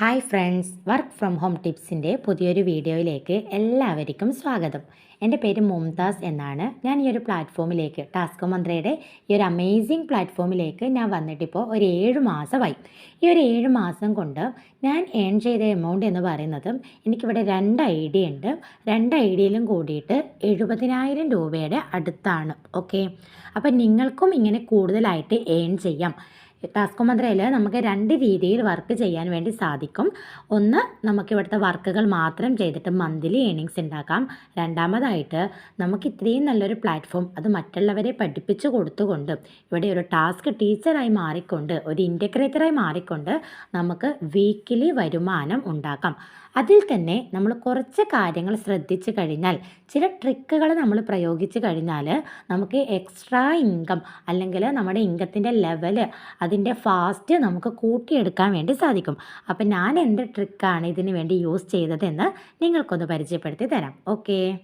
Hi friends work from home ടിപ്സിന്റെ പുതിയൊരു വീഡിയോയിലേക്ക് എല്ലാവർക്കും സ്വാഗതം. എന്റെ പേര് മുംതാസ് എന്നാണ്. ഞാൻ ഈ ഒരു പ്ലാറ്റ്ഫോമിലേക്ക് ടാസ്കോ മന്ത്രയുടെ ഈ ഒരു അമേസിങ് പ്ലാറ്റ്ഫോമിലേക്ക് ഞാൻ വന്നിട്ടിപ്പോൾ ഒരു ഏഴ് മാസമായി. ഈ ഒരു ഏഴ് മാസം കൊണ്ട് ഞാൻ ഏൺ ചെയ്ത എമൗണ്ട് എന്ന് പറയുന്നത് എനിക്കിവിടെ രണ്ട് ഐ ഡി ഉണ്ട്. രണ്ട് ഐ ഡിയിലും കൂടിയിട്ട് എഴുപതിനായിരം രൂപയുടെ അടുത്താണ്. ഓക്കെ അപ്പം നിങ്ങൾക്കും ഇങ്ങനെ കൂടുതലായിട്ട് ഏൺ ചെയ്യാം. ടാസ്ക് മന്ത്രയിൽ നമുക്ക് രണ്ട് രീതിയിൽ വർക്ക് ചെയ്യാൻ വേണ്ടി സാധിക്കും. ഒന്ന് നമുക്ക് ഇവിടുത്തെ വർക്കുകൾ മാത്രം ചെയ്തിട്ട് മന്ത്ലി ഏണിങ്സ് ഉണ്ടാക്കാം. രണ്ടാമതായിട്ട് നമുക്ക് ഇത്രയും നല്ലൊരു പ്ലാറ്റ്ഫോം അത് മറ്റുള്ളവരെ പഠിപ്പിച്ചു കൊടുത്തുകൊണ്ട് ഇവിടെ ഒരു ടാസ്ക് ടീച്ചറായി മാറിക്കൊണ്ട് ഒരു ഇന്റഗ്രേറ്ററായി മാറിക്കൊണ്ട് നമുക്ക് വീക്കിലി വരുമാനം ഉണ്ടാക്കാം. അതിൽ തന്നെ നമ്മൾ കുറച്ച് കാര്യങ്ങൾ ശ്രദ്ധിച്ചു കഴിഞ്ഞാൽ ചില ട്രിക്കുകൾ നമ്മൾ പ്രയോഗിച്ച് കഴിഞ്ഞാൽ നമുക്ക് എക്സ്ട്രാ ഇൻകം അല്ലെങ്കിൽ നമ്മുടെ ഇൻകത്തിന്റെ ലെവൽ അതിന്റെ ഫാസ്റ്റ് നമുക്ക് കൂട്ടിയെടുക്കാൻ വേണ്ടി സാധിക്കും. അപ്പം ഞാൻ എന്ത് ട്രിക്കാണ് ഇതിന് വേണ്ടി യൂസ് ചെയ്തതെന്ന് നിങ്ങൾക്കൊന്ന് പരിചയപ്പെടുത്തി തരാം. ഓക്കേ.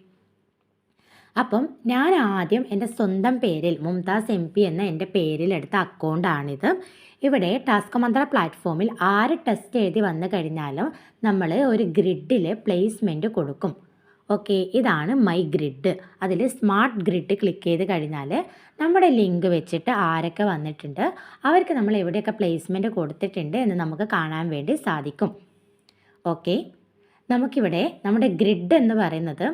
അപ്പം ഞാൻ ആദ്യം എന്റെ സ്വന്തം പേരിൽ മുംതാസ് എം പി എന്ന എന്റെ പേരിലെടുത്ത അക്കൗണ്ടാണിത്. ഇവിടെ ടാസ്ക് മന്ത്ര പ്ലാറ്റ്ഫോമിൽ ആര് ടെസ്റ്റ് എഴുതി വന്നു കഴിഞ്ഞാലും നമ്മൾ ഒരു ഗ്രിഡിൽ പ്ലേസ്മെന്റ് കൊടുക്കും. ഓക്കെ ഇതാണ് മൈ ഗ്രിഡ്. അതിൽ സ്മാർട്ട് ഗ്രിഡ് ക്ലിക്ക് ചെയ്ത് കഴിഞ്ഞാൽ നമ്മുടെ ലിങ്ക് വെച്ചിട്ട് ആരൊക്കെ വന്നിട്ടുണ്ട് അവർക്ക് നമ്മൾ എവിടെയൊക്കെ പ്ലേസ്മെന്റ് കൊടുത്തിട്ടുണ്ട് എന്ന് നമുക്ക് കാണാൻ വേണ്ടി സാധിക്കും. ഓക്കെ നമുക്കിവിടെ നമ്മുടെ ഗ്രിഡ് എന്ന് പറയുന്നത്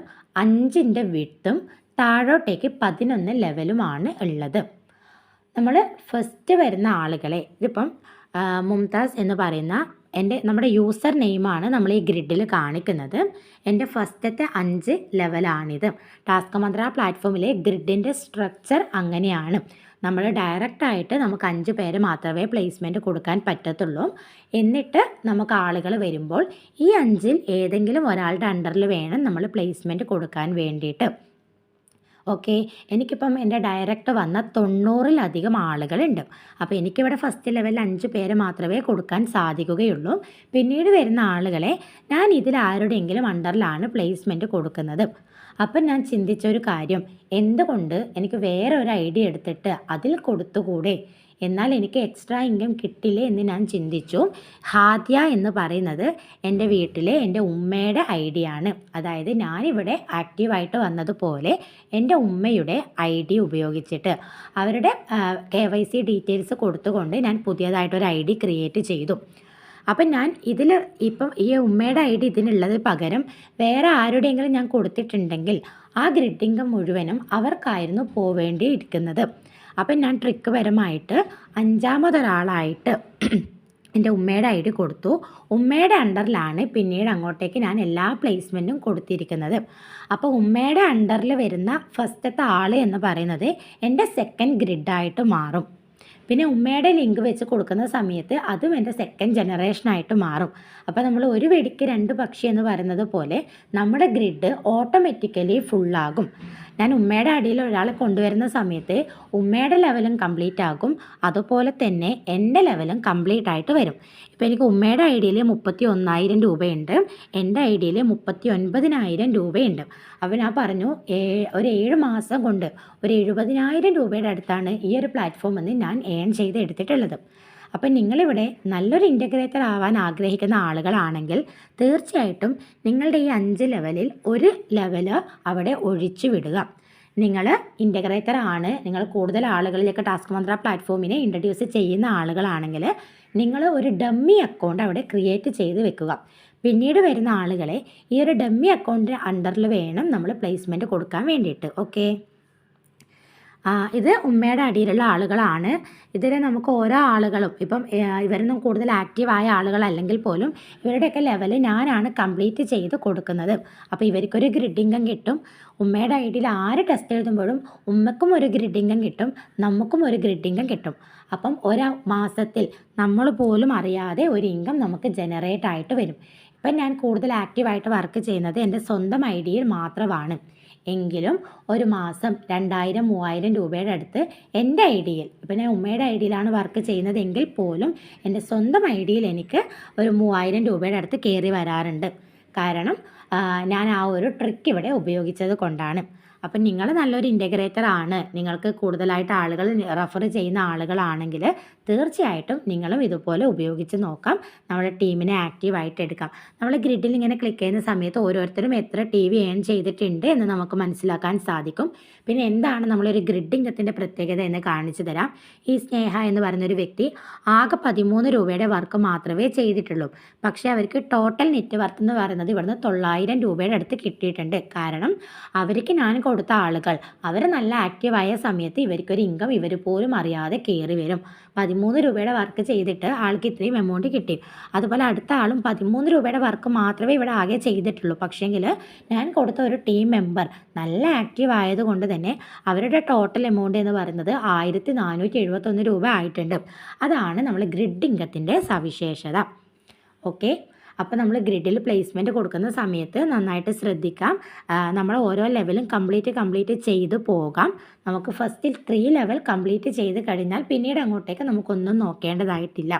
അഞ്ചിന്റെ വിട്ടും താഴോട്ടേക്ക് പതിനൊന്ന് ലെവലുമാണ് ഉള്ളത്. നമ്മൾ ഫസ്റ്റ് വരുന്ന ആളുകളെ ഇതിപ്പം മുംതാസ് എന്ന് പറയുന്ന എന്റെ നമ്മുടെ യൂസർ നെയിമാണ് നമ്മൾ ഈ ഗ്രിഡിൽ കാണിക്കുന്നത്. എന്റെ ഫസ്റ്റത്തെ അഞ്ച് ലെവലാണിത് ടാസ്ക് മന്ത്ര പ്ലാറ്റ്ഫോമിലെ ഗ്രിഡിന്റെ സ്ട്രക്ചർ അങ്ങനെയാണ്. നമ്മൾ ഡയറക്റ്റായിട്ട് നമുക്ക് അഞ്ച് പേര് മാത്രമേ പ്ലേസ്മെന്റ് കൊടുക്കാൻ പറ്റത്തുള്ളൂ. എന്നിട്ട് നമുക്ക് ആളുകൾ വരുമ്പോൾ ഈ അഞ്ചിൽ ഏതെങ്കിലും ഒരാളുടെ അണ്ടറിൽ വേണം നമ്മൾ പ്ലേസ്മെന്റ് കൊടുക്കാൻ വേണ്ടിയിട്ട്. ഓക്കെ എനിക്കിപ്പം എന്റെ ഡയറക്റ്റ് വന്ന തൊണ്ണൂറിലധികം ആളുകളുണ്ട്. അപ്പോൾ എനിക്കിവിടെ ഫസ്റ്റ് ലെവലിൽ അഞ്ച് പേരെ മാത്രമേ കൊടുക്കാൻ സാധിക്കുകയുള്ളൂ. പിന്നീട് വരുന്ന ആളുകളെ ഞാൻ ഇതിൽ ആരുടെയെങ്കിലും അണ്ടറിലാണ് പ്ലേസ്മെന്റ് കൊടുക്കുന്നത്. അപ്പം ഞാൻ ചിന്തിച്ച ഒരു കാര്യം. എന്തുകൊണ്ട് എനിക്ക് വേറെ ഒരു ഐഡിയ എടുത്തിട്ട് അതിൽ കൊടുത്തുകൂടെ? എന്നാൽ എനിക്ക് എക്സ്ട്രാ ഇൻകം കിട്ടില്ലേ എന്ന് ഞാൻ ചിന്തിച്ചു. ഹാദ്യ എന്ന് പറയുന്നത് എന്റെ വീട്ടിലെ എന്റെ ഉമ്മയുടെ ഐഡിയ ആണ്. അതായത് ഞാനിവിടെ ആക്റ്റീവായിട്ട് വന്നതുപോലെ എന്റെ ഉമ്മയുടെ ഐ ഡി ഉപയോഗിച്ചിട്ട്. അവരുടെ കെ വൈ സി ഡീറ്റെയിൽസ് കൊടുത്തുകൊണ്ട് ഞാൻ പുതിയതായിട്ടൊരു ഐ ഡി ക്രിയേറ്റ് ചെയ്തു. അപ്പം ഞാൻ ഇതിൽ ഇപ്പം ഈ ഉമ്മയുടെ ഐ ഡി ഇതിനുള്ളത് പകരം വേറെ ആരുടെയെങ്കിലും ഞാൻ കൊടുത്തിട്ടുണ്ടെങ്കിൽ ആ ഗ്രിഡിംഗ് മുഴുവനും അവർക്കായിരുന്നു പോവേണ്ടിയിരിക്കുന്നത്. അപ്പം ഞാൻ ട്രിക്ക് പരമായിട്ട് അഞ്ചാമതൊരാളായിട്ട് എന്റെ ഉമ്മയുടെ ഐ ഡി കൊടുത്തു. ഉമ്മയുടെ അണ്ടറിലാണ് പിന്നീട് അങ്ങോട്ടേക്ക് ഞാൻ എല്ലാ പ്ലേസ്മെന്റും കൊടുത്തിരിക്കുന്നത്. അപ്പോൾ ഉമ്മയുടെ അണ്ടറിൽ വരുന്ന ഫസ്റ്റത്തെ ആൾ എന്ന് പറയുന്നത് എന്റെ സെക്കൻഡ് ഗ്രിഡായിട്ട് മാറും. പിന്നെ ഉമ്മയുടെ ലിങ്ക് വെച്ച് കൊടുക്കുന്ന സമയത്ത് അതും എന്റെ സെക്കൻഡ് ജനറേഷനായിട്ട് മാറും. അപ്പോൾ നമ്മൾ ഒരു വെടിക്ക് രണ്ട് പക്ഷി എന്ന് പറയുന്നത് പോലെ നമ്മുടെ ഗ്രിഡ് ഓട്ടോമാറ്റിക്കലി ഫുള്ളാകും ഞാൻ ഉമ്മയുടെ അടിയിൽ ഒരാളെ കൊണ്ടുവരുന്ന സമയത്ത് ഉമ്മയുടെ ലെവലും കംപ്ലീറ്റ് ആകും. അതുപോലെ തന്നെ എന്റെ ലെവലും കംപ്ലീറ്റ് ആയിട്ട് വരും. ഇപ്പോൾ എനിക്ക് ഉമ്മയുടെ ഐ ഡിയിൽ മുപ്പത്തി ഒന്നായിരം രൂപയുണ്ട്. എന്റെ ഐ ഡിയിൽ മുപ്പത്തി ഒൻപതിനായിരം രൂപയുണ്ട്. അപ്പോൾ ഞാൻ പറഞ്ഞു ഒരു ഏഴ് മാസം കൊണ്ട് ഒരു എഴുപതിനായിരം രൂപയുടെ അടുത്താണ് ഈ ഒരു പ്ലാറ്റ്ഫോമിൽ നിന്ന് ഞാൻ ഏൺ ചെയ്ത് എടുത്തിട്ടുള്ളത്. അപ്പം നിങ്ങളിവിടെ നല്ലൊരു ഇന്റഗ്രേറ്റർ ആവാൻ ആഗ്രഹിക്കുന്ന ആളുകളാണെങ്കിൽ തീർച്ചയായിട്ടും നിങ്ങളുടെ ഈ അഞ്ച് ലെവലിൽ ഒരു ലെവൽ അവിടെ ഒഴിച്ചു വിടുക. നിങ്ങൾ ഇന്റഗ്രേറ്റർ ആണ്. നിങ്ങൾ കൂടുതൽ ആളുകളിലേക്ക് ടാസ്ക് മന്ത്ര പ്ലാറ്റ്ഫോമിനെ ഇൻട്രൊഡ്യൂസ് ചെയ്യുന്ന ആളുകളാണെങ്കിൽ നിങ്ങൾ ഒരു ഡമ്മി അക്കൗണ്ട് അവിടെ ക്രിയേറ്റ് ചെയ്ത് വെക്കുക. പിന്നീട് വരുന്ന ആളുകളെ ഈ ഒരു ഡമ്മി അക്കൗണ്ടിന്റെ അണ്ടറിൽ വേണം നമ്മൾ പ്ലേസ്മെന്റ് കൊടുക്കാൻ വേണ്ടിയിട്ട്. ഓക്കെ ഇത് ഉമ്മയുടെ അടിയിലുള്ള ആളുകളാണ്. ഇതിൽ നമുക്ക് ഓരോ ആളുകളും ഇപ്പം ഇവരൊന്നും കൂടുതൽ ആക്റ്റീവായ ആളുകളല്ലെങ്കിൽ പോലും ഇവരുടെയൊക്കെ ലെവൽ ഞാനാണ് കംപ്ലീറ്റ് ചെയ്ത് കൊടുക്കുന്നത്. അപ്പോൾ ഇവർക്കൊരു ഗ്രിഡിംഗം കിട്ടും. ഉമ്മയുടെ ഐഡിയിൽ ആര് ടെസ്റ്റ് എഴുതുമ്പോഴും ഉമ്മക്കും ഒരു ഗ്രിഡിംഗം കിട്ടും നമുക്കും ഒരു ഗ്രിഡിംഗം കിട്ടും. അപ്പം ഒരു മാസത്തിൽ നമ്മൾ പോലും അറിയാതെ ഒരു ഇൻകം നമുക്ക് ജനറേറ്റ് ആയിട്ട് വരും. ഇപ്പം ഞാൻ കൂടുതൽ ആക്റ്റീവായിട്ട് വർക്ക് ചെയ്യുന്നത് എന്റെ സ്വന്തം ഐഡിയയിൽ മാത്രമാണ്. എങ്കിലും ഒരു മാസം രണ്ടായിരം മൂവായിരം രൂപയുടെ അടുത്ത് എന്റെ ഐഡിയയിൽ ഇപ്പം ഞാൻ ഉമ്മയുടെ ഐഡിയയിലാണ് വർക്ക് ചെയ്യുന്നതെങ്കിൽ പോലും എന്റെ സ്വന്തം ഐഡിയയിൽ എനിക്ക് ഒരു മൂവായിരം രൂപയുടെ അടുത്ത് കയറി വരാറുണ്ട്. കാരണം ഞാൻ ആ ഒരു ട്രിക്ക് ഇവിടെ ഉപയോഗിച്ചത് കൊണ്ടാണ്. അപ്പം നിങ്ങൾ നല്ലൊരു ഇന്റഗ്രേറ്റർ ആണ്. നിങ്ങൾക്ക് കൂടുതലായിട്ട് ആളുകൾ റെഫർ ചെയ്യുന്ന ആളുകളാണെങ്കിൽ തീർച്ചയായിട്ടും നിങ്ങളും ഇതുപോലെ ഉപയോഗിച്ച് നോക്കാം. നമ്മുടെ ടീമിനെ ആക്റ്റീവായിട്ട് എടുക്കാം. നമ്മൾ ഗ്രിഡിൽ ഇങ്ങനെ ക്ലിക്ക് ചെയ്യുന്ന സമയത്ത് ഓരോരുത്തരും എത്ര ടി വി ഏൺ ചെയ്തിട്ടുണ്ട് എന്ന് നമുക്ക് മനസ്സിലാക്കാൻ സാധിക്കും. പിന്നെ എന്താണ് നമ്മളൊരു ഗ്രിഡിംഗത്തിന്റെ പ്രത്യേകത എന്ന് കാണിച്ചു തരാം. ഈ സ്നേഹ എന്ന് പറയുന്നൊരു വ്യക്തി ആകെ പതിമൂന്ന് രൂപയുടെ വർക്ക് മാത്രമേ ചെയ്തിട്ടുള്ളൂ. പക്ഷേ അവർക്ക് ടോട്ടൽ നെറ്റ് വർക്ക് എന്ന് പറയുന്നത് ഇവിടുന്ന് തൊള്ളായിരം രൂപയുടെ അടുത്ത് കിട്ടിയിട്ടുണ്ട്. കാരണം അവർക്ക് ഞാൻ കൊടുത്ത ആളുകൾ അവർ നല്ല ആക്റ്റീവായ സമയത്ത് ഇവർക്കൊരു ഇൻകം ഇവർ പോലും അറിയാതെ കയറി വരും. പതിമൂന്ന് രൂപയുടെ വർക്ക് ചെയ്തിട്ട് ആൾക്ക് ഇത്രയും എമൗണ്ട് കിട്ടി. അതുപോലെ അടുത്ത ആളും പതിമൂന്ന് രൂപയുടെ വർക്ക് മാത്രമേ ഇവിടെ ആകെ ചെയ്തിട്ടുള്ളൂ. പക്ഷേങ്കിൽ ഞാൻ കൊടുത്ത ഒരു ടീം മെമ്പർ നല്ല ആക്റ്റീവ് ആയതുകൊണ്ട് തന്നെ അവരുടെ ടോട്ടൽ എമൗണ്ട് എന്ന് പറയുന്നത് ആയിരത്തി നാനൂറ്റി എഴുപത്തൊന്ന് രൂപ ആയിട്ടുണ്ട്. അതാണ് നമ്മൾ ഗ്രിഡ് ഇൻകത്തിന്റെ സവിശേഷത. ഓക്കെ അപ്പോൾ നമ്മൾ ഗ്രിഡിൽ പ്ലേസ്മെന്റ് കൊടുക്കുന്ന സമയത്ത് നന്നായിട്ട് ശ്രദ്ധിക്കാം. നമ്മൾ ഓരോ ലെവലും കംപ്ലീറ്റ് കംപ്ലീറ്റ് ചെയ്ത് പോകാം. നമുക്ക് ഫസ്റ്റിൽ ത്രീ ലെവൽ കംപ്ലീറ്റ് ചെയ്ത് കഴിഞ്ഞാൽ പിന്നീട് അങ്ങോട്ടേക്ക് നമുക്കൊന്നും നോക്കേണ്ടതായിട്ടില്ല.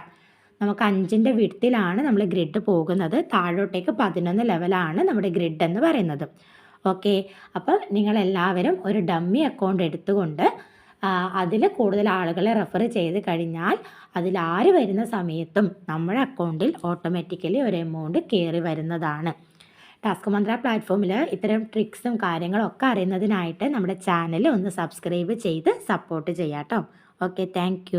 നമുക്ക് അഞ്ചിന്റെ വിടത്തിലാണ് നമ്മൾ ഗ്രിഡ് പോകുന്നത്. താഴോട്ടേക്ക് പതിനൊന്ന് ലെവലാണ് നമ്മുടെ ഗ്രിഡ് എന്ന് പറയുന്നത്. ഓക്കെ അപ്പോൾ നിങ്ങളെല്ലാവരും ഒരു ഡമ്മി അക്കൗണ്ട് എടുത്തുകൊണ്ട് അതിൽ കൂടുതൽ ആളുകളെ റെഫർ ചെയ്ത് കഴിഞ്ഞാൽ അതിൽ ആര് വരുന്ന സമയത്തും നമ്മുടെ അക്കൗണ്ടിൽ ഓട്ടോമാറ്റിക്കലി ഒരു എമൗണ്ട് കയറി വരുന്നതാണ്. ടാസ്ക് മന്ത്ര പ്ലാറ്റ്ഫോമിൽ ഇത്തരം ട്രിക്സും കാര്യങ്ങളും ഒക്കെ അറിയുന്നതിനായിട്ട് നമ്മുടെ ചാനൽ ഒന്ന് സബ്സ്ക്രൈബ് ചെയ്ത് സപ്പോർട്ട് ചെയ്യാം കേട്ടോ ഓക്കെ താങ്ക്